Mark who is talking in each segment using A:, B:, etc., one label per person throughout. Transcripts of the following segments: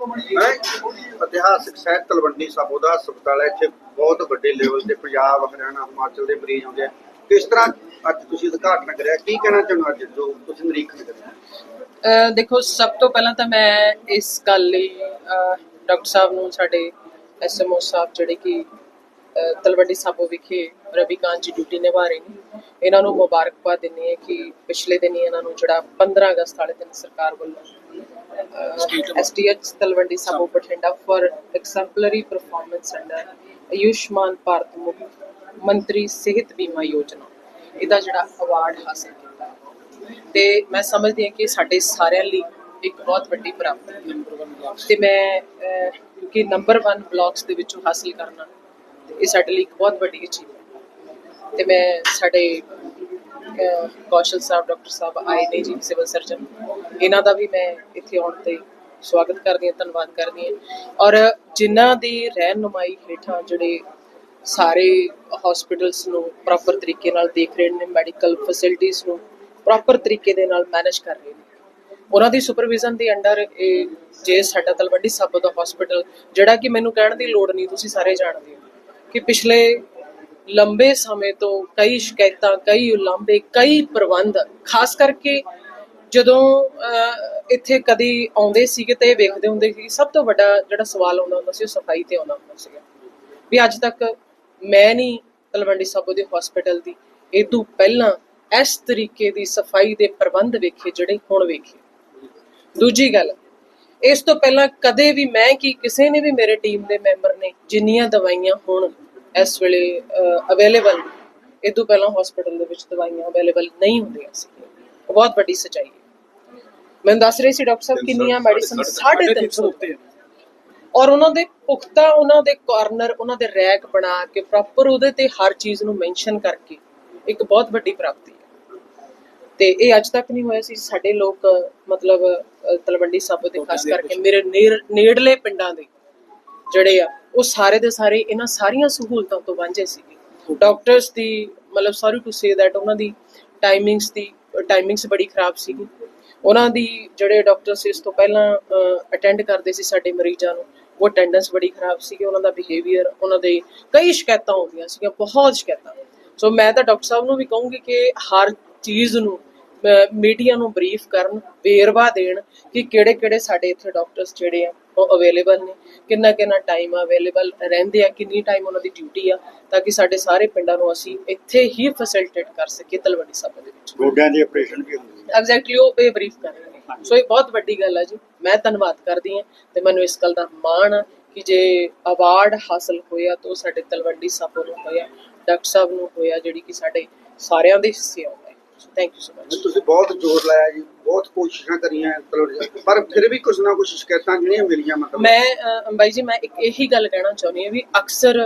A: ਮੈਂ ਇਤਿਹਾਸਕ ਸ਼ਹਿਰ ਤਲਵੰਡੀ ਸਾਬੋ ਦਾ ਹਸਪਤਾਲ ਹੈ, ਇੱਥੇ ਬਹੁਤ ਵੱਡੇ ਲੈਵਲ ਤੇ ਪੰਜਾਬ, ਹਰਿਆਣਾ, ਹਿਮਾਚਲ ਦੇ ਮਰੀਜ਼ ਆਉਂਦੇ ਆ। ਕਿਸ ਤਰ੍ਹਾਂ ਅੱਜ ਤੁਸੀਂ ਉਦਘਾਟਨ ਕਰਿਆ? ਕੀ ਕਹਿਣਾ ਚਾਹੁੰਦੇ ਅੱਜ, ਜੋ ਤੁਸੀਂ ਨਿਰੀਖਣ ਕਰਿਆ?
B: ਦੇਖੋ, ਸਭ ਤੋਂ ਪਹਿਲਾਂ ਤਾਂ ਮੈਂ ਇਸ ਗੱਲ ਲਈ ਡਾਕਟਰ ਸਾਹਿਬ ਨੂੰ, ਸਾਡੇ ਐਸਐਮਓ ਸਾਹਿਬ ਜਿਹੜੇ ਕਿ ਤਲਵੰਡੀ ਸਾਬੋ ਵਿਖੇ ਰਵੀਕਾਂਤ ਜੀ ਡਿਊਟੀ ਨਿਭਾ ਰਹੇ ਨੇ, ਇਹਨਾਂ ਨੂੰ ਮੁਬਾਰਕਬਾਦ ਦਿੰਦੀ ਹੈ ਕਿ ਪਿਛਲੇ ਦਿਨੀ ਇਹਨਾਂ ਨੂੰ ਜਿਹੜਾ 15 ਅਗਸਤ ਵਾਲੇ ਦਿਨ ਸਰਕਾਰ ਵੱਲੋਂ STH Talwandi Sabo Bathinda for exemplary performance under Ayushman Bharat ਮੁੱਖ ਮੰਤਰੀ ਸਿਹਤ ਬੀਮਾ ਯੋਜਨਾ ਇਹਦਾ ਜਿਹੜਾ ਅਵਾਰਡ ਹਾਸਲ ਕੀਤਾ ਤੇ ਮੈਂ ਸਮਝਦੀ ਹਾਂ ਕਿ ਸਾਡੇ ਸਾਰਿਆਂ ਲਈ ਇੱਕ ਬਹੁਤ ਵੱਡੀ ਪ੍ਰਾਪਤੀ ਹੈ ਤੇ ਮੈਂ ਕਿਉਂਕਿ ਨੰਬਰ 1 ਬਲਾਕਸ ਦੇ ਵਿੱਚੋਂ ਹਾਸਲ ਕਰਨਾ ਇਹ ਸਾਡੇ ਲਈ ਇੱਕ ਬਹੁਤ ਵੱਡੀ ਅਚੀਵਮੈਂਟ ਤੇ ਮੈਂ ਸਾਡੇ ਕੌਸ਼ਲ ਸਾਹਿਬ, ਡਾਕਟਰ ਸਾਹਿਬ ਆਏ ਨੇ ਜੀ, ਸਿਵਲ ਸਰਜਨ। ਇਹਨਾਂ ਦਾ ਵੀ ਮੈਂ ਇੱਥੇ ਆਉਣ ਤੇ ਸਵਾਗਤ ਕਰਦੀ ਹਾਂ, ਧੰਨਵਾਦ ਕਰਦੀ ਹਾਂ। ਔਰ ਜਿਨ੍ਹਾਂ ਦੀ ਰਹਿਨੁਮਾਈ ਹੇਠਾਂ ਜਿਹੜੇ ਸਾਰੇ ਹਸਪੀਟਲਸ ਨੂੰ ਪ੍ਰੋਪਰ ਤਰੀਕੇ ਨਾਲ ਦੇਖ ਰਹੇ ਨੇ ਮੈਡੀਕਲ ਫੈਸਿਲਿਟੀਆਂ ਨੂੰ ਪ੍ਰੋਪਰ ਤਰੀਕੇ ਦੇ ਨਾਲ ਮੈਨੇਜ ਕਰ ਰਹੇ ਨੇ। ਉਹਨਾਂ ਦੀ ਸੁਪਰਵਿਜ਼ਨ ਦੇ ਅੰਡਰ ਇਹ ਜੇ ਸਾਡਾ ਤਲਵੰਡੀ ਸਾਬੋ ਦਾ ਹਸਪੀਟਲ ਜਿਹੜਾ ਕਿ ਮੈਨੂੰ ਕਹਿਣ ਦੀ ਲੋੜ ਨਹੀਂ, ਤੁਸੀਂ ਸਾਰੇ ਜਾਣਦੇ ਹੋ ਕਿ ਪਿਛਲੇ ਲੰਬੇ ਸਮੇਂ ਤੋਂ ਕਈ ਸ਼ਿਕਾਇਤਾਂ, ਕਈ ਉਲਾਂਭੇ, ਕਈ ਪ੍ਰਬੰਧ, ਖਾਸ ਕਰਕੇ ਜਦੋਂ ਇੱਥੇ ਕਦੀ ਆਉਂਦੇ ਸੀਗੇ ਤੇ ਵੇਖਦੇ ਹੁੰਦੇ ਸੀ ਸਭ ਤੋਂ ਵੱਡਾ ਜਿਹੜਾ ਸਵਾਲ ਆਉਂਦਾ ਹੁੰਦਾ ਸੀ ਉਹ ਸਫ਼ਾਈ ਤੇ ਆਉਂਦਾ ਹੁੰਦਾ ਸੀਗਾ। ਵੀ ਅੱਜ ਤੱਕ ਮੈਂ ਨਹੀਂ ਤਲਵੰਡੀ ਸਾਬੋ ਦੇ ਹਸਪੀਟਲ ਦੀ, ਇਹ ਤੋਂ ਪਹਿਲਾਂ ਇਸ ਤਰੀਕੇ ਦੀ ਸਫ਼ਾਈ ਦੇ ਪ੍ਰਬੰਧ ਵੇਖੇ ਜਿਹੜੇ ਹੁਣ ਵੇਖੇ। ਦੂਜੀ ਗੱਲ, ਇਸ ਤੋਂ ਪਹਿਲਾਂ ਕਦੇ ਵੀ ਮੈਂ ਕੀ, ਕਿਸੇ ਨੇ ਵੀ ਮੇਰੇ ਟੀਮ ਦੇ ਮੈਂਬਰ ਨੇ ਜਿੰਨੀਆਂ ਦਵਾਈਆਂ ਹੁਣ ਇਸ ਵੇਲੇ ਅਵੇਲੇਬਲ ਇਹ ਤੋਂ ਪਹਿਲਾਂ ਹਸਪੀਟਲ ਦੇ ਵਿੱਚ ਦਵਾਈਆਂ ਅਵੇਲੇਬਲ ਨਹੀਂ ਹੁੰਦੀਆਂ ਸੀ ਉਹ ਬਹੁਤ ਵੱਡੀ ਸਚਾਈ ਹੈ। ਮੈਂ ਦੱਸ ਰਹੀ ਸੀ ਡਾਕਟਰ ਸਾਹਿਬ ਕਿੰਨੀਆਂ ਮੈਡੀਸਨ 350 ਉੱਤੇ ਔਰ ਉਹਨਾਂ ਦੇ ਪੁਖਤਾ ਉਹਨਾਂ ਦੇ ਕਾਰਨਰ ਉਹਨਾਂ ਦੇ ਰੈਕ ਬਣਾ ਕੇ ਪ੍ਰੋਪਰ ਉਹਦੇ ਤੇ ਹਰ ਚੀਜ਼ ਨੂੰ ਮੈਂਸ਼ਨ ਕਰਕੇ ਇੱਕ ਬਹੁਤ ਵੱਡੀ ਪ੍ਰਾਪਤੀ ਹੈ। ਤੇ ਇਹ ਅੱਜ ਤੱਕ ਨਹੀਂ ਹੋਇਆ ਸੀ। ਸਾਡੇ ਲੋਕ ਮਤਲਬ ਤਲਵੰਡੀ ਸਾਬੋ ਦੇ ਖਾਸ ਕਰਕੇ ਮੇਰੇ ਨੇੜ- ਨੇੜਲੇ ਪਿੰਡਾਂ ਦੇ ਜਿਹੜੇ ਆ ਉਹ ਸਾਰੇ ਦੇ ਸਾਰੇ ਇਹਨਾਂ ਸਾਰੀਆਂ ਸਹੂਲਤਾਂ ਤੋਂ ਵਾਂਝੇ ਸੀਗੇ। ਡਾਕਟਰਸ ਦੀ ਮਤਲਬ ਸੌਰੀ ਟੂ ਸੇ ਦੈਟ ਉਹਨਾਂ ਦੀ ਟਾਈਮਿੰਗਸ ਦੀ ਟਾਈਮਿੰਗਸ ਬੜੀ ਖਰਾਬ ਸੀਗੀ। ਉਹਨਾਂ ਦੀ ਜਿਹੜੇ ਡਾਕਟਰਸ ਇਸ ਤੋਂ ਪਹਿਲਾਂ ਅਟੈਂਡ ਕਰਦੇ ਸੀ ਸਾਡੇ ਮਰੀਜ਼ਾਂ ਨੂੰ, ਉਹ ਅਟੈਂਡੈਂਸ ਬੜੀ ਖਰਾਬ ਸੀਗੀ, ਉਹਨਾਂ ਦਾ ਬਿਹੇਵੀਅਰ ਉਹਨਾਂ ਦੇ ਕਈ ਸ਼ਿਕਾਇਤਾਂ ਆਉਂਦੀਆਂ ਸੀਗੀਆਂ, ਬਹੁਤ ਸ਼ਿਕਾਇਤਾਂ। ਸੋ ਮੈਂ ਤਾਂ ਡਾਕਟਰ ਸਾਹਿਬ ਨੂੰ ਵੀ ਕਹੂੰਗੀ ਕਿ ਹਰ ਚੀਜ਼ ਨੂੰ ਮੀਡੀਆ ਨੂੰ ਬਰੀਫ ਕਰਨ, ਵੇਰਵਾ ਦੇਣ ਕਿ ਕਿਹੜੇ ਕਿਹੜੇ ਸਾਡੇ ਇੱਥੇ ਡਾਕਟਰਸ ਜਿਹੜੇ ਆ ਉਹ ਅਵੇਲੇਬਲ ਨੇ। ਕਿੰਨਾ ਕਿੰਨਾ ਟਾਈਮ ਅਵੇਲੇਬਲ ਰਹਿੰਦੇ ਆ ਕਿੰਨੀ ਟਾਈਮ ਉਹਨਾਂ ਦੀ ਡਿਊਟੀ ਆ ਤਾਂ ਕਿ ਸਾਡੇ ਸਾਰੇ ਪਿੰਡਾਂ ਨੂੰ ਅਸੀਂ ਇੱਥੇ ਹੀ ਫੈਸਿਲਿਟੇਟ ਕਰ ਸਕੀਏ ਤਲਵੰਡੀ ਸਾਬੋ ਦੇ ਵਿੱਚ।
A: ਗੋਡਿਆਂ ਦੇ ਆਪਰੇਸ਼ਨ ਵੀ ਹੁੰਦੇ ਨੇ
B: ਐਗਜ਼ੈਕਟਲੀ ਉਹ ਇਹ ਬਰੀਫ ਕਰ ਰਹੇ ਨੇ। ਸੋ ਇਹ ਬਹੁਤ ਵੱਡੀ ਗੱਲ ਹੈ ਜੀ। ਮੈਂ ਧੰਨਵਾਦ ਕਰਦੀ ਹਾਂ ਤੇ ਮੈਨੂੰ ਇਸ ਗੱਲ ਦਾ ਮਾਣ ਆ ਕਿ ਜੇ ਅਵਾਰਡ ਹਾਸਲ ਹੋਇਆ ਤਾਂ ਸਾਡੇ ਤਲਵੰਡੀ ਸਾਬੋ ਨੂੰ ਹੋਇਆ ਡਾਕਟਰ ਸਾਹਿਬ ਨੂੰ ਹੋਇਆ ਜਿਹੜੀ ਕਿ ਸਾਡੇ ਸਾਰਿਆਂ ਦੇ ਹਿੱਸੇ ਥੈਂਕ ਯੂ ਸੋ ਮਚ
A: ਤੁਸੀਂ ਬਹੁਤ ਜ਼ੋਰ ਲਾਇਆ ਜੀ ਬਹੁਤ ਕੋਸ਼ਿਸ਼ਾਂ ਕਰੀਆਂ ਪਰ ਫਿਰ ਵੀ ਕੁਛ ਨਾ ਕੁਛ ਸ਼ਿਕਾਇਤਾਂ ਜਿਹੜੀਆਂ ਮਿਲੀਆਂ ਮਤਲਬ।
B: ਮੈਂ ਅੰਬਾਈ ਜੀ ਮੈਂ ਇੱਕ ਇਹੀ ਗੱਲ ਕਹਿਣਾ ਚਾਹੁੰਦੀ ਹਾਂ ਵੀ ਅਕਸਰ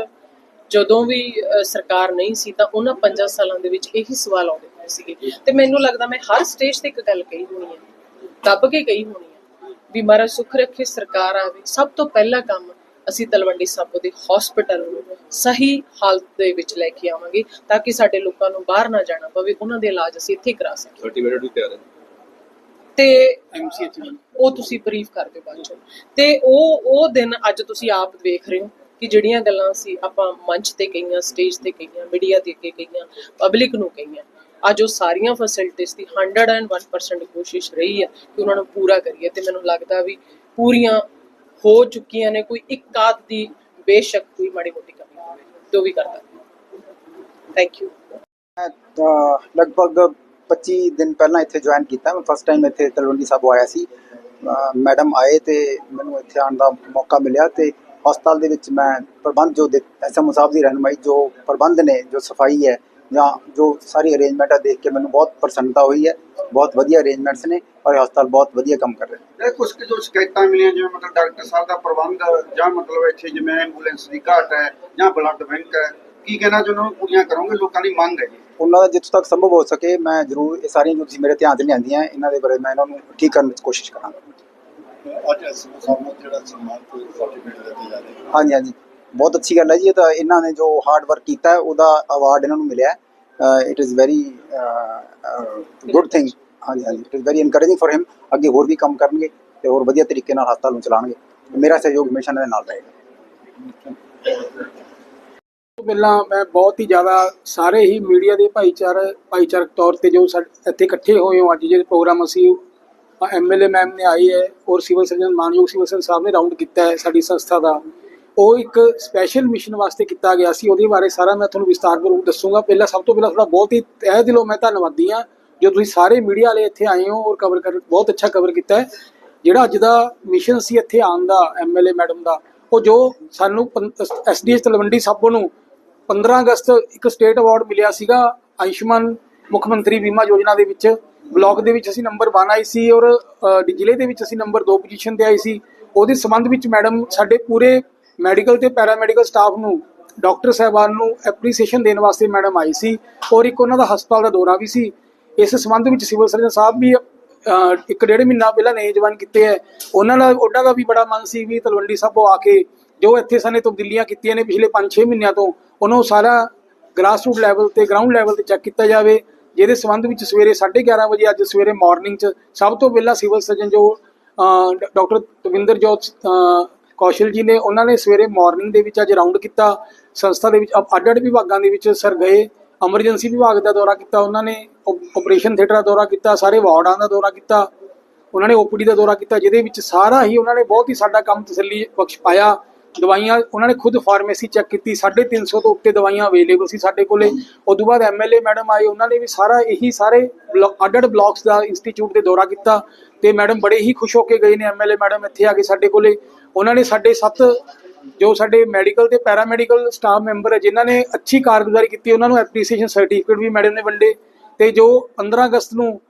B: ਜਦੋਂ ਵੀ ਸਰਕਾਰ ਨਹੀਂ ਸੀ ਤਾਂ ਉਹਨਾਂ 5 ਸਾਲਾਂ ਦੇ ਵਿੱਚ ਇਹੀ ਸਵਾਲ ਆਉਂਦੇ ਸੀਗੇ। ਤੇ ਮੈਨੂੰ ਲੱਗਦਾ ਮੈਂ ਹਰ ਸਟੇਜ ਤੇ ਇੱਕ ਗੱਲ ਕਹੀ ਹੋਣੀ ਹੈ ਦੱਬ ਕੇ ਕਹੀ ਹੋਣੀ ਹੈ ਵੀ ਮਹਾਰਾਜ ਸੁਖ ਰੱਖੇ ਸਰਕਾਰ ਆਵੇ ਸਭ ਤੋਂ ਪਹਿਲਾ ਕੰਮ ਅਸੀਂ ਤਲਵੰਡੀ ਸਾਬੋ ਦੇ ਹਸਪੀਟਲ ਨੂੰ ਸਹੀ ਹਾਲਤ ਦੇ ਵਿੱਚ ਲੈ ਕੇ ਆਵਾਂਗੇ ਤਾਂ ਕਿ ਸਾਡੇ ਲੋਕਾਂ ਨੂੰ ਬਾਹਰ ਨਾ ਜਾਣਾ ਪਵੇ ਉਹਨਾਂ ਦੇ ਇਲਾਜ ਅਸੀਂ ਇੱਥੇ ਕਰਾ ਸਕੀਏ।
C: ਸਰਟੀਫਿਕੇਟ ਵੀ ਤਿਆਰ ਹੈ
B: ਤੇ ਉਹ ਤੁਸੀਂ ਬਰੀਫ ਕਰ ਦਿਓ ਬਾਅਦ ਚੋਂ। ਤੇ ਉਹ ਉਹ ਦਿਨ ਅੱਜ ਤੁਸੀਂ ਆਪ ਵੇਖ ਰਹੇ ਹੋ ਕਿ ਜਿਹੜੀਆਂ ਗੱਲਾਂ ਸੀ ਆਪਾਂ ਮੰਚ ਤੇ ਕਹੀਆਂ ਸਟੇਜ ਤੇ ਕਹੀਆਂ ਮੀਡੀਆ ਤੇ ਅੱਗੇ ਕਹੀਆਂ ਪਬਲਿਕ ਨੂੰ ਕਹੀਆਂ ਅੱਜ ਉਹ ਸਾਰੀਆਂ ਫੈਸਿਲਿਟੀਆਂ ਦੀ 101% ਕੋਸ਼ਿਸ਼ ਰਹੀ ਹੈ ਕਿ ਉਹਨਾਂ ਨੂੰ ਪੂਰਾ ਕਰੀਏ ਤੇ ਮੈਨੂੰ ਲੱਗਦਾ ਵੀ ਪੂਰੀਆਂ ਹੋ ਚੁੱਕੀਆਂ ਨੇ, ਕੋਈ ਇੱਕ ਆਧ ਦੀ ਬੇਸ਼ੱਕ ਕੋਈ ਮਾੜੀ ਮੋਟੀ ਕਮੀ ਹੋਵੇ ਤੇ ਵੀ ਕਰਦਾ। ਥੈਂਕ ਯੂ
D: ਲਗਭਗ 25 ਦਿਨ ਪਹਿਲਾਂ ਇੱਥੇ ਜੁਆਇਨ ਕੀਤਾ। ਮੈਂ ਫਸਟ ਟਾਈਮ ਇੱਥੇ ਤਲਵੰਡੀ ਸਾਹਿਬ ਆਇਆ ਸੀ। ਮੈਡਮ ਆਏ ਤੇ ਮੈਨੂੰ ਇੱਥੇ ਆਉਣ ਦਾ ਮੌਕਾ ਮਿਲਿਆ ਤੇ ਹਸਪਤਾਲ ਦੇ ਵਿੱਚ ਮੈਂ ਪ੍ਰਬੰਧ ਜੋ ਐਸਐਮਓ ਸਾਹਿਬ ਦੀ ਰਹਿਨਮਾਈ ਜੋ ਪ੍ਰਬੰਧ ਨੇ, ਜੋ ਸਫ਼ਾਈ ਹੈ ਜਾਂ ਜੋ ਸਾਰੀ ਅਰੇਂਜਮੈਂਟ ਆ ਦੇਖ ਕੇ ਮੈਨੂੰ ਬਹੁਤ ਪ੍ਰਸੰਨਤਾ ਹੋਈ ਹੈ। ਬਹੁਤ ਵਧੀਆ ਅਰੇਂਜਮੈਂਟਸ ਨੇ। ਔਰ ਇਹ ਹਸਪਤਾਲ ਬਹੁਤ ਵਧੀਆ ਕੰਮ ਕਰ ਰਿਹਾ।
A: ਇਹ ਕੁਝ ਕੁ ਜੋ ਸ਼ਿਕਾਇਤਾਂ ਮਿਲੀਆਂ ਜਿਵੇਂ ਮਤਲਬ ਡਾਕਟਰ ਸਾਹਿਬ ਦਾ ਪ੍ਰਬੰਧ ਜਾਂ ਮਤਲਬ ਇੱਥੇ ਜਿਵੇਂ ਐਂਬੂਲੈਂਸ ਦੀ ਘਾਟ ਹੈ ਜਾਂ ਬਲੱਡ ਬੈਂਕ ਹੈ ਕੀ ਕਹਿਣਾ ਚਾਹੁੰਦੇ ਹੋ? ਪੂਰੀਆਂ ਕਰੋਗੇ? ਲੋਕਾਂ ਦੀ ਮੰਗ ਹੈ ਜੀ।
D: ਉਹਨਾਂ ਦਾ ਜਿੱਥੋਂ ਤੱਕ ਸੰਭਵ ਹੋ ਸਕੇ ਮੈਂ ਜ਼ਰੂਰ ਇਹ ਸਾਰੀਆਂ ਜੋ ਤੁਸੀਂ ਮੇਰੇ ਧਿਆਨ 'ਚ ਲਿਆਂਦੀਆਂ ਇਹਨਾਂ ਦੇ ਬਾਰੇ ਮੈਂ ਇਹਨਾਂ ਨੂੰ ਠੀਕ ਕਰਨ ਦੀ ਕੋਸ਼ਿਸ਼ ਕਰਾਂਗਾ।
E: ਅੱਜ ਐਸਐਮਓ ਸਾਹਿਬ ਨੂੰ ਜਿਹੜਾ ਸਨਮਾਨ ਤੇ ਸਰਟੀਫਿਕੇਟ ਦਿੱਤੇ ਜਾ ਰਹੇ
D: ਹਾਂਜੀ ਹਾਂਜੀ। ਬਹੁਤ ਅੱਛੀ ਗੱਲ ਹੈ ਜੀ ਇਹ ਤਾਂ ਇਹਨਾਂ ਨੇ ਜੋ ਹਾਰਡ ਵਰਕ ਕੀਤਾ ਹੈ ਉਹਦਾ ਅਵਾਰਡ ਇਹਨਾਂ ਨੂੰ ਮਿਲਿਆ। It is very good thing ਹਾਂਜੀ ਹਾਂਜੀ। It is very encouraging for him ਅੱਗੇ ਹੋਰ ਵੀ ਕੰਮ ਕਰਨਗੇ ਤੇ ਹੋਰ ਵਧੀਆ ਤਰੀਕੇ ਨਾਲ ਹਸਪਤਾਲ ਨੂੰ ਚਲਾਉਣਗੇ। ਮੇਰਾ ਸਹਿਯੋਗ ਹਮੇਸ਼ਾ ਇਹਨਾਂ ਦੇ ਨਾਲ ਰਹੇਗਾ।
C: ਪਹਿਲਾਂ ਮੈਂ ਬਹੁਤ ਹੀ ਜ਼ਿਆਦਾ ਸਾਰੇ ਹੀ ਮੀਡੀਆ ਦੇ ਭਾਈਚਾਰ, ਭਾਈਚਾਰਕ ਤੌਰ ਤੇ ਜੋ ਇੱਥੇ ਇਕੱਠੇ ਹੋਏ ਹੋ ਅੱਜ, ਜਿਹੜੇ ਪ੍ਰੋਗਰਾਮ ਅਸੀਂ ਐਮਐਲਏ ਮੈਮ ਨੇ ਆਈ ਹੈ ਔਰ ਸਿਵਲ ਸਰਜਨ ਮਾਨਯੋਗ ਸਿਵਲ ਸਰਜਨ ਸਾਹਿਬ ਨੇ ਰਾਉਂਡ ਕੀਤਾ ਹੈ ਸਾਡੀ ਸੰਸਥਾ ਦਾ। ਉਹ ਇੱਕ ਸਪੈਸ਼ਲ ਮਿਸ਼ਨ ਵਾਸਤੇ ਕੀਤਾ ਗਿਆ ਸੀ। ਉਹਦੇ ਬਾਰੇ ਸਾਰਾ ਮੈਂ ਤੁਹਾਨੂੰ ਵਿਸਤਾਰਪੂਰਵਕ ਦੱਸੂਗਾ। ਪਹਿਲਾਂ ਸਭ ਤੋਂ ਪਹਿਲਾਂ ਥੋੜਾ ਬਹੁਤ ਹੀ ਤਹਿ ਦਿਲੋਂ ਮੈਂ ਧੰਨਵਾਦੀ ਹਾਂ। ਜੋ ਤੁਸੀਂ ਸਾਰੇ ਮੀਡੀਆ ਵਾਲੇ ਇੱਥੇ ਆਏ ਹੋ ਔਰ ਕਵਰ ਕਰ, ਬਹੁਤ ਅੱਛਾ ਕਵਰ ਕੀਤਾ ਹੈ। ਜਿਹੜਾ ਅੱਜ ਦਾ ਮਿਸ਼ਨ ਸੀ ਇੱਥੇ ਆਉਣ ਦਾ ਐਮਐਲਏ ਮੈਡਮ ਦਾ, ਉਹ ਜੋ ਸਾਨੂੰ ਐਸਡੀਐਸ ਤਲਵੰਡੀ ਸਾਬੋ ਨੂੰ 15 ਅਗਸਤ ਇੱਕ ਸਟੇਟ ਅਵਾਰਡ ਮਿਲਿਆ ਸੀਗਾ, ਆਯੁਸ਼ਮਾਨ ਮੁੱਖ ਮੰਤਰੀ ਬੀਮਾ ਯੋਜਨਾ ਦੇ ਵਿੱਚ। ਬਲਾਕ ਦੇ ਵਿੱਚ ਅਸੀਂ ਨੰਬਰ 1 ਆਈ ਸੀ ਔਰ ਜ਼ਿਲ੍ਹੇ ਦੇ ਵਿੱਚ ਅਸੀਂ ਨੰਬਰ 2 ਪੋਜੀਸ਼ਨ ਤੇ ਆਈ ਸੀ। ਉਹਦੇ ਸੰਬੰਧ ਵਿੱਚ ਮੈਡਮ ਸਾਡੇ ਪੂਰੇ ਮੈਡੀਕਲ ਤੇ ਪੈਰਾਮੈਡੀਕਲ ਸਟਾਫ ਨੂੰ ਡਾਕਟਰ ਸਾਹਿਬਾਨ ਨੂੰ ਐਪਰੀਸੀਏਸ਼ਨ ਦੇਣ ਵਾਸਤੇ ਮੈਡਮ ਆਈ ਸੀ। ਔਰ ਇੱਕ ਉਹਨਾਂ ਦਾ ਹਸਪਤਾਲ ਦਾ ਦੌਰਾ ਵੀ ਸੀ। ਇਸ ਸੰਬੰਧ ਵਿੱਚ ਸਿਵਲ ਸਰਜਨ ਸਾਹਿਬ ਵੀ ਇੱਕ ਡੇਢ ਮਹੀਨਾ ਪਹਿਲਾਂ ਨਏ ਜਵਾਨ ਕੀਤੇ ਹੈ ਉਹਨਾਂ ਦਾ ਉਹਨਾਂ ਦਾ ਵੀ ਬੜਾ ਮਨ ਸੀ ਵੀ ਤਲਵੰਡੀ ਸਾਬੋ ਆ ਕੇ ਜੋ ਇੱਥੇ ਸਾਨੇ ਤਬਦੀਲੀਆਂ ਕੀਤੀਆਂ ਨੇ ਪਿਛਲੇ 5-6 ਮਹੀਨਿਆਂ ਤੋਂ, ਉਹਨਾਂ ਨੂੰ ਸਾਰਾ ਗ੍ਰਾਸਰੂਟ ਲੈਵਲ ਤੇ ਗਰਾਊਂਡ ਲੈਵਲ ਤੇ ਚੈੱਕ ਕੀਤਾ ਜਾਵੇ, ਜਿਹਦੇ ਸੰਬੰਧ ਵਿੱਚ ਸਵੇਰੇ 11:30 ਵਜੇ ਅੱਜ ਸਵੇਰੇ ਮਾਰਨਿੰਗ 'ਚ ਸਭ ਤੋਂ ਪਹਿਲਾਂ ਸਿਵਲ ਸਰਜਨ ਜੋ ਡਾਕਟਰ ਤਵਿੰਦਰ ਜੋਤ ਕੌਸ਼ਲ ਜੀ ਨੇ, ਉਹਨਾਂ ਨੇ ਸਵੇਰੇ ਮਾਰਨਿੰਗ ਦੇ ਵਿੱਚ ਅੱਜ ਰਾਉਂਡ ਕੀਤਾ। ਸੰਸਥਾ ਦੇ ਵਿੱਚ ਅੱਡ ਅੱਡ ਵਿਭਾਗਾਂ ਦੇ ਵਿੱਚ ਸਰ ਗਏ। ਐਮਰਜੈਂਸੀ ਵਿਭਾਗ ਦਾ ਦੌਰਾ ਕੀਤਾ, ਉਹਨਾਂ ਨੇ ਆਪਰੇਸ਼ਨ ਥੀਏਟਰ ਦਾ ਦੌਰਾ ਕੀਤਾ, ਸਾਰੇ ਵਾਰਡਾਂ ਦਾ ਦੌਰਾ ਕੀਤਾ, ਉਹਨਾਂ ਨੇ ਓਪੀਡੀ ਦਾ ਦੌਰਾ ਕੀਤਾ, ਜਿਹਦੇ ਵਿੱਚ ਸਾਰਾ ਹੀ ਉਹਨਾਂ ਨੇ ਬਹੁਤ ਹੀ ਸਾਡਾ ਕੰਮ ਤਸੱਲੀ ਬਖਸ਼ ਪਾਇਆ, ਦਵਾਈਆਂ, ਉਹਨਾਂ ਨੇ ਖੁਦ ਫਾਰਮੇਸੀ ਚੈੱਕ ਕੀਤੀ 350 ਤੋਂ ਉੱਤੇ ਦਵਾਈਆਂ ਅਵੇਲੇਬਲ ਸੀ ਸਾਡੇ ਕੋਲੇ ਉਸ ਤੋਂ ਬਾਅਦ ਐਮਐਲਏ ਮੈਡਮ ਆਏ, ਉਹਨਾਂ ਨੇ ਵੀ ਸਾਰਾ ਇਹੀ ਸਾਰੇ ਅੱਡ-ਅੱਡ ਬਲਾਕਸ ਦਾ ਇੰਸਟੀਚਿਊਟ ਦੇ ਦੌਰਾ ਕੀਤਾ, ਤੇ ਮੈਡਮ ਬੜੇ ਹੀ ਖੁਸ਼ ਹੋ ਕੇ ਗਏ ਨੇ ਐਮਐਲਏ ਮੈਡਮ ਇੱਥੇ ਆ ਕੇ ਸਾਡੇ ਕੋਲੇ, ਉਹਨਾਂ ਨੇ ਸਾਡੇ ਸੱਤ ਜੋ ਸਾਡੇ ਮੈਡੀਕਲ ਤੇ ਪੈਰਾਮੈਡੀਕਲ ਸਟਾਫ ਮੈਂਬਰ ਹੈ, ਜਿਨ੍ਹਾਂ ਨੇ ਅੱਛੀ ਕਾਰਗੁਜ਼ਾਰੀ ਕੀਤੀ, ਉਹਨਾਂ ਨੂੰ ਐਪਰੀਸੀਏਸ਼ਨ ਸਰਟੀਫਿਕੇਟ ਵੀ ਮੈਡਮ ਨੇ ਵੰਡੇ ਤੇ ਜੋ 15 ਅਗਸਤ ਨੂੰ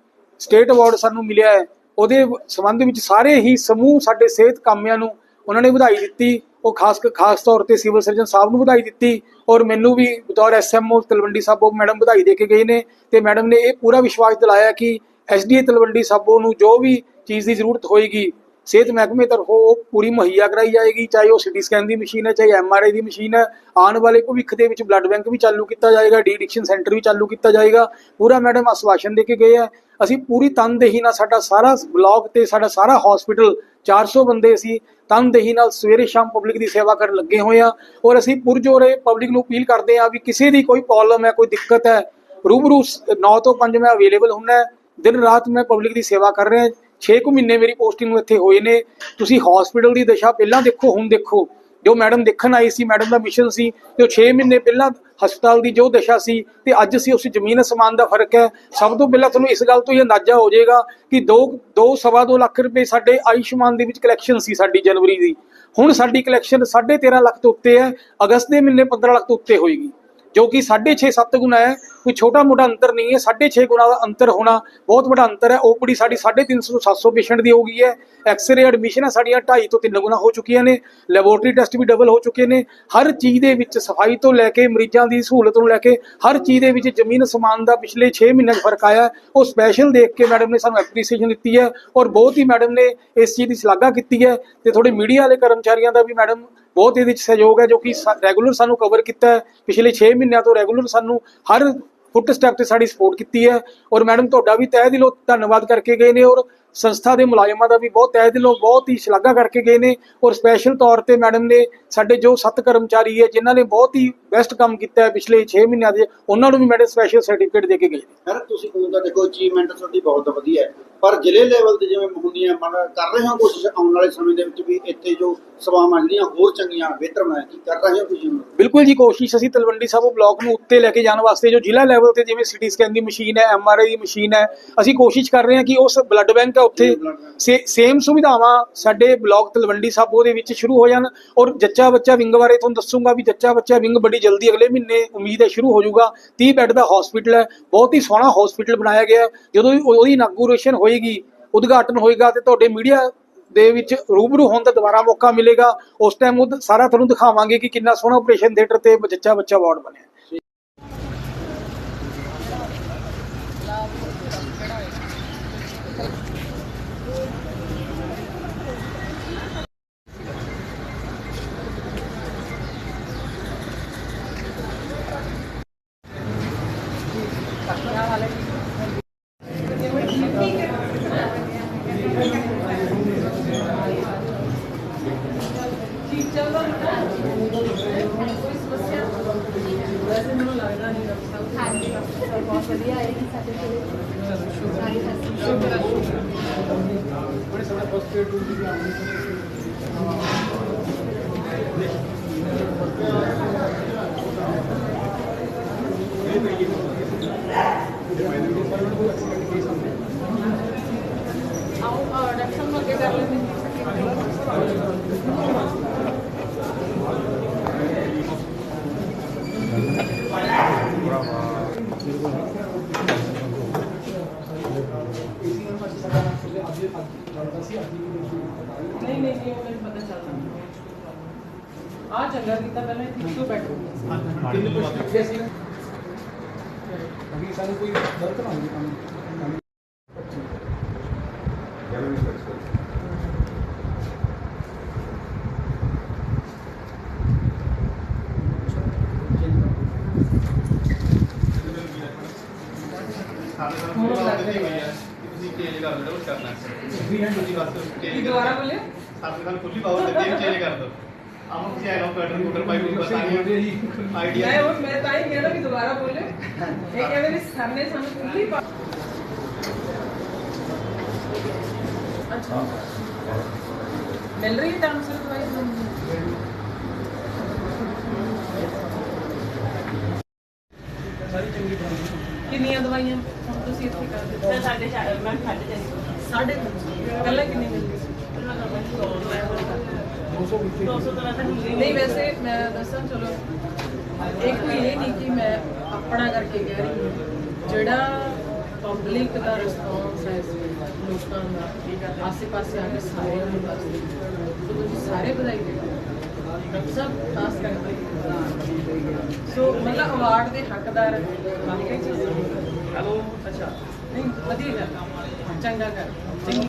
C: ਸਟੇਟ ਅਵਾਰਡ ਸਾਨੂੰ ਮਿਲਿਆ ਹੈ, ਉਹਦੇ ਸੰਬੰਧ ਵਿੱਚ ਸਾਰੇ ਹੀ ਸਮੂਹ ਸਾਡੇ ਸਿਹਤ ਕਾਮਿਆਂ ਨੂੰ ਉਹਨਾਂ ਨੇ ਵਧਾਈ ਦਿੱਤੀ, ਉਹ ਖਾਸ ਖਾਸ ਤੌਰ ਤੇ ਸਿਵਲ ਸਰਜਨ ਸਾਹਿਬ ਨੂੰ ਵਧਾਈ ਦਿੱਤੀ ਔਰ ਮੈਨੂੰ ਵੀ ਬਤੌਰ ਐਸਐਮਓ ਤਲਵੰਡੀ ਸਾਬੋ ਮੈਡਮ ਵਧਾਈ ਦੇ ਕੇ ਗਏ ਨੇ ਤੇ ਮੈਡਮ ਨੇ ਇਹ ਪੂਰਾ ਵਿਸ਼ਵਾਸ ਦਿਲਾਇਆ ਕਿ ਐਸਡੀਏ ਤਲਵੰਡੀ ਸਾਬੋ ਨੂੰ ਜੋ ਵੀ ਚੀਜ਼ ਦੀ ਜ਼ਰੂਰਤ ਹੋਏਗੀ ਸਿਹਤ ਮਹਿਕਮੇ ਤਰਫੋਂ ਉਹ ਪੂਰੀ ਮੁਹੱਈਆ ਕਰਾਈ ਜਾਏਗੀ, ਚਾਹੇ ਉਹ ਸਿਟੀ ਸਕੈਨ ਦੀ ਮਸ਼ੀਨ ਹੈ, ਚਾਹੇ ਐਮਆਰਆਈ ਦੀ ਮਸ਼ੀਨ ਹੈ, ਆਉਣ ਵਾਲੇ ਭਵਿੱਖ ਦੇ ਵਿੱਚ ਬਲੱਡ ਬੈਂਕ ਵੀ ਚਾਲੂ ਕੀਤਾ ਜਾਏਗਾ ਡੀ ਐਡਿਕਸ਼ਨ ਸੈਂਟਰ ਵੀ ਚਾਲੂ ਕੀਤਾ ਜਾਏਗਾ। ਪੂਰਾ ਮੈਡਮ ਆਸ਼ਵਾਸਨ ਦੇ ਕੇ ਗਏ ਆ। ਅਸੀਂ ਪੂਰੀ ਤਨਦੇਹੀ ਨਾਲ ਸਾਡਾ ਸਾਰਾ ਬਲਾਕ ਤੇ ਸਾਡਾ ਸਾਰਾ ਹਸਪੀਟਲ 400 ਬੰਦੇ ਅਸੀਂ ਤਨਦੇਹੀ ਨਾਲ ਸਵੇਰੇ ਸ਼ਾਮ ਪਬਲਿਕ ਦੀ ਸੇਵਾ ਕਰਨ ਲੱਗੇ ਹੋਏ ਆ। ਔਰ ਅਸੀਂ ਪੁਰਜੋਰੇ ਪਬਲਿਕ ਨੂੰ ਅਪੀਲ ਕਰਦੇ ਆ ਵੀ ਕਿਸੇ ਦੀ ਕੋਈ ਪ੍ਰੋਬਲਮ ਹੈ, ਕੋਈ ਦਿੱਕਤ ਹੈ, ਰੂਬਰੂ 9 ਤੋਂ 5 ਮੈਂ ਅਵੇਲੇਬਲ ਹੁੰਨਾ ਦਿਨ ਰਾਤ ਮੈਂ ਪਬਲਿਕ ਦੀ ਸੇਵਾ ਕਰ ਰਿਹਾ 6 ਕੁ ਮਹੀਨੇ ਮੇਰੀ ਪੋਸਟਿੰਗ ਨੂੰ ਇੱਥੇ ਹੋਏ ਨੇ। ਤੁਸੀਂ ਹਸਪੀਟਲ ਦੀ ਦਸ਼ਾ ਪਹਿਲਾਂ ਦੇਖੋ, ਹੁਣ ਦੇਖੋ। ਜੋ ਮੈਡਮ ਦੇਖਣ ਆਈ ਸੀ ਮੈਡਮ ਦਾ ਮਿਸ਼ਨ ਸੀ, ਤੇ ਉਹ 6 ਮਹੀਨੇ ਪਹਿਲਾਂ ਹਸਪਤਾਲ ਦੀ ਜੋ ਦਸ਼ਾ ਸੀ, ਤੇ ਅੱਜ ਸੀ ਉਸ ਜ਼ਮੀਨ ਅਸਮਾਨ ਦਾ ਫ਼ਰਕ ਹੈ। ਸਭ ਤੋਂ ਪਹਿਲਾਂ ਤੁਹਾਨੂੰ ਇਸ ਗੱਲ ਤੋਂ ਇਹ ਅੰਦਾਜ਼ਾ ਹੋ ਜਾਏਗਾ ਕਿ 2 2 ਸਵਾ 2 ਲੱਖ ਰੁਪਏ ਸਾਡੇ ਆਯੁਸ਼ਮਾਨ ਦੇ ਵਿੱਚ ਕਲੈਕਸ਼ਨ ਸੀ ਸਾਡੀ ਜਨਵਰੀ ਦੀ। ਹੁਣ ਸਾਡੀ ਕਲੈਕਸ਼ਨ 13.5 ਲੱਖ ਤੋਂ ਉੱਤੇ ਹੈ। ਅਗਸਤ ਦੇ ਮਹੀਨੇ 15 ਲੱਖ ਤੋਂ ਉੱਤੇ ਹੋਏਗੀ। ਜੋ ਕਿ 6.5 7 ਗੁਣਾ ਹੈ, ਕੋਈ ਛੋਟਾ ਮੋਟਾ ਅੰਤਰ ਨਹੀਂ ਹੈ 6.5 ਗੁਣਾ ਦਾ ਅੰਤਰ ਹੋਣਾ ਬਹੁਤ ਵੱਡਾ ਅੰਤਰ ਹੈ। ਓਪੀਡੀ ਸਾਡੀ 350 ਤੋਂ 700 ਪੇਸ਼ੈਂਟ ਦੀ ਹੋ ਗਈ ਹੈ। ਐਕਸ-ਰੇ ਐਡਮਿਸ਼ਨ ਸਾਡੀਆਂ 2.5 ਤੋਂ 3 ਗੁਣਾ ਹੋ ਚੁੱਕੀਆਂ ਨੇ। ਲੈਬੋਰਟਰੀ ਟੈਸਟ ਵੀ ਡਬਲ ਹੋ ਚੁੱਕੇ ਨੇ। ਹਰ ਚੀਜ਼ ਦੇ ਵਿੱਚ ਸਫ਼ਾਈ ਤੋਂ ਲੈ ਕੇ ਮਰੀਜ਼ਾਂ ਦੀ ਸਹੂਲਤ ਨੂੰ ਲੈ ਕੇ ਹਰ ਚੀਜ਼ ਦੇ ਵਿੱਚ ਜ਼ਮੀਨ ਸਮਾਨ ਦਾ ਪਿਛਲੇ 6 ਮਹੀਨੇ 'ਚ ਫ਼ਰਕ ਆਇਆ। ਉਹ ਸਪੈਸ਼ਲ ਦੇਖ ਕੇ ਮੈਡਮ ਨੇ ਸਾਨੂੰ ਐਪਰੀਸੀਏਸ਼ਨ ਦਿੱਤੀ ਹੈ ਔਰ ਬਹੁਤ ਹੀ ਮੈਡਮ ਨੇ ਇਸ ਚੀਜ਼ ਦੀ ਸ਼ਲਾਘਾ ਕੀਤੀ ਹੈ ਤੇ ਥੋੜੇ ਮੀਡੀਆ ਵਾਲੇ ਕਰਮਚਾਰੀਆਂ ਦਾ ਵੀ ਮੈਡਮ ਬਹੁਤ ਇਹਦੇ ਵਿੱਚ ਸਹਿਯੋਗ ਹੈ ਜੋ ਕਿ ਰੈਗੂਲਰ ਸਾਨੂੰ ਕਵਰ ਕੀਤਾ ਹੈ। ਪਿਛਲੇ 6 ਮਹੀਨਿਆਂ ਤੋਂ ਰੈਗੂਲਰ ਸਾਨੂੰ ਹਰ ਫੁੱਟ ਸਟੈਪ ਤੇ ਸਾਡੀ ਸਪੋਰਟ ਕੀਤੀ ਹੈ। ਔਰ ਮੈਡਮ ਤੁਹਾਡਾ ਵੀ ਤਹਿ ਦਿਲੋਂ ਧੰਨਵਾਦ ਕਰਕੇ ਗਏ ਨੇ ਔਰ ਸੰਸਥਾ ਦੇ ਮੁਲਾਜ਼ਮਾਂ ਦਾ ਵੀ ਬਹੁਤ ਤਹਿ ਦਿਲੋਂ ਬਹੁਤ ਹੀ ਸ਼ਲਾਘਾ ਕਰਕੇ ਗਏ ਨੇ ਔਰ ਸਪੈਸ਼ਲ ਤੌਰ ਤੇ ਮੈਡਮ ਨੇ ਸਾਡੇ ਜੋ ਸੱਤ ਕਰਮਚਾਰੀ ਹੈ ਜਿਨ੍ਹਾਂ ਨੇ ਬਹੁਤ ਹੀ ਬੈਸਟ ਕੰਮ ਕੀਤਾ ਹੈ ਪਿਛਲੇ 6 ਮਹੀਨਿਆਂ ਦੇ ਉਹਨਾਂ ਨੂੰ ਵੀ ਮੈਡਮ ਸਪੈਸ਼ਲ ਸਰਟੀਫਿਕੇਟ ਦੇ ਕੇ ਗਏ ਨੇ।
A: ਸਰ ਤੁਸੀਂ ਕੋਲ ਦਾ ਦੇਖੋ ਅਚੀਵਮੈਂਟ ਤੁਹਾਡੀ ਬਹੁਤ ਵਧੀਆ ਹੈ ਪਰ ਜ਼ਿਲ੍ਹੇ ਲੈਵਲ ਤੇ ਜਿਵੇਂ ਹੁੰਦੀਆਂ ਮਨ ਕਰ ਰਹੇ ਹੋ ਕੋਸ਼ਿਸ਼ ਆਉਣ ਵਾਲੇ ਸਮੇਂ ਦੇ ਵਿੱਚ ਵੀ ਇੱਥੇ ਜੋ ਸੇਵਾਵਾਂ ਜਿਹੜੀਆਂ ਹੋਰ ਚੰਗੀਆਂ ਬਿਹਤਰ ਬਣਾਉਣ ਦੀ ਕਰ ਰਹੇ ਹੋ ਤੁਸੀਂ
C: ਬਿਲਕੁਲ ਜੀ ਕੋਸ਼ਿਸ਼ ਅਸੀਂ ਤਲਵੰਡੀ ਸਾਬੋ ਬਲਾਕ ਨੂੰ ਉੱਤੇ ਲੈ ਕੇ ਜਾਣ ਵਾਸਤੇ ਜੋ ਜ਼ਿਲ੍ਹਾ ਲੈਵਲ ਤੇ ਜਿਵੇਂ ਸਿਟੀ ਸਕੈਨ ਦੀ ਮਸ਼ੀਨ ਹੈ ਐਮਆਰਆਈ ਦੀ ਮਸ਼ੀਨ ਹੈ ਅਸੀਂ ਕੋਸ਼ਿਸ਼ ਕਰ ਰਹੇ ਹਾਂ ਕਿ ਉਸ ਬਲੱਡ ਬੈਂਕ ਹੈ ਉੱਥੇ ਸੇਮ ਸੁਵਿਧਾਵਾਂ ਸਾਡੇ ਬਲਾਕ ਤਲਵੰਡੀ ਸਾਬੋ ਦੇ ਵਿੱਚ ਸ਼ੁਰੂ ਹੋ ਜਾਣ ਔਰ ਜੱਚਾ ਬੱਚਾ ਵਿੰਗ ਬਾਰੇ ਤੁਹਾਨੂੰ ਦੱਸੂਗਾ ਵੀ ਜੱਚਾ ਬੱਚਾ ਵਿੰਗ ਬੜੀ ਜਲਦੀ ਅਗਲੇ ਮਹੀਨੇ ਉਮੀਦ ਹੈ ਸ਼ੁਰੂ ਹੋ ਜਾਊਗਾ। 30 ਬੈੱਡ ਦਾ ਹਸਪੀਟਲ ਹੈ, ਬਹੁਤ ਹੀ ਸੋਹਣਾ ਹਸਪੀਟਲ ਬਣਾਇਆ ਗਿਆ। ਜਦੋਂ ਉਹਦੀ ਇਨਾਗੂਰੇਸ਼ਨ ਹੋਏਗੀ, ਉਦਘਾਟਨ ਹੋਏਗਾ ਤੇ ਤੁਹਾਡੇ ਮੀਡੀਆ ਦੇ ਵਿੱਚ ਰੂਬਰੂ ਹੋਣ ਦਾ ਦੁਬਾਰਾ ਮੌਕਾ ਮਿਲੇਗਾ। ਉਸ ਟਾਈਮ ਉਹ ਸਾਰਾ ਤੁਹਾਨੂੰ ਦਿਖਾਵਾਂਗੇ ਕਿ ਕਿੰਨਾ ਸੋਹਣਾ ਆਪਰੇਸ਼ਨ ਥੀਏਟਰ ਤੇ ਜੱਚਾ ਬੱਚਾ ਵਾਰਡ ਬਣਿਆ।
B: ਨਹੀਂ ਨਹੀਂ ਨਹੀਂ ਉਹ ਮੈਨੂੰ ਪਤਾ ਚੱਲਦਾ ਆ ਚੰਗਾ ਕੀਤਾ ਪਹਿਲਾਂ ਇੱਥੇ ਕਿਉਂ ਬੈਠੋ
C: ਅਭੀ ਸਾਨੂੰ ਕੋਈ ਗਲਤ ਨਾ ਹੋਵੇ ਕੰਮ
F: ਚੇਂਜ ਕਰ ਦਿਓ ਕੁਝ ਕਰਨਾ।
C: ਵੀ ਹੈ
F: ਤੁਸੀਂ ਬਸ
B: ਕੀ
F: ਚੇਂਜ
B: ਦੁਬਾਰਾ ਬੋਲੇ
F: ਸਾਡੇ ਨਾਲ ਖੁੱਲੀ ਪਾਵਰ ਤੇ ਗੇਮ ਚੇਂਜ ਕਰ ਦਿਓ। ਆਮ ਤੁਸੀਂ ਆਇਆ ਪੈਟਰਨ ਕੋਡਰ ਪਾਈ ਕੋਈ ਪਤਾ ਨਹੀਂ
B: ਮੈਂ
F: ਆਈਡੀਆ
B: ਉਹ ਮੈਂ ਤਾਂ ਹੀ ਕਹਿਣਾ ਵੀ ਦੁਬਾਰਾ ਬੋਲੇ ਇਹ ਕਹਿੰਦੇ ਵੀ ਸਰ ਨੇ ਸਾਨੂੰ ਖੁੱਲੀ ਪਾ ਅੱਛਾ। ਮਿਲ ਰਹੀ ਹੈ ਤੁਹਾਨੂੰ ਸਰ ਦਵਾਈ ਕਿੰਨੀਆਂ ਦਵਾਈਆਂ ਹੁਣ ਤੁਸੀਂ ਇੱਥੇ ਕਰ ਦਿੱਤੇ
G: ਸਾਡੇ ਚਾਰ ਮੈਂ ਸਾਡੇ
B: ਤਿੰਨ ਸੌ। ਪਹਿਲਾਂ ਕਿੰਨੀ ਮਿਲਦੀ ਸੀ।
G: 200 ਤੋਂ ਵੈਸੇ ਨਹੀਂ
B: ਵੈਸੇ ਮੈਂ ਦੱਸਾਂ ਚਲੋ ਇਹ ਕੋਈ ਇਹ ਨਹੀਂ ਕਿ ਮੈਂ ਆਪਣਾ ਕਰਕੇ ਕਹਿ ਰਹੀ ਜਿਹੜਾ ਪਬਲਿਕ ਦਾ ਰਿਸਪੌਂਸ ਹੈ ਲੋਕਾਂ ਦਾ ਆਸੇ ਪਾਸੇ ਆ ਕੇ ਸਾਰਿਆਂ ਨੂੰ ਦੱਸਦੇ ਸੋ ਤੁਸੀਂ ਸਾਰੇ ਵਧਾਈ ਦਿਓ। ਸਭ ਖਾਸ ਕਰਕੇ ਸੋ ਮਤਲਬ ਅਵਾਰਡ ਦੇ ਹੱਕਦਾਰ ਵਾਕਈ ਚ ਹੈਲੋ? ਅੱਛਾ। ਨਹੀਂ ਵਧੀਆ ਗੱਲ। ちゃんが上る。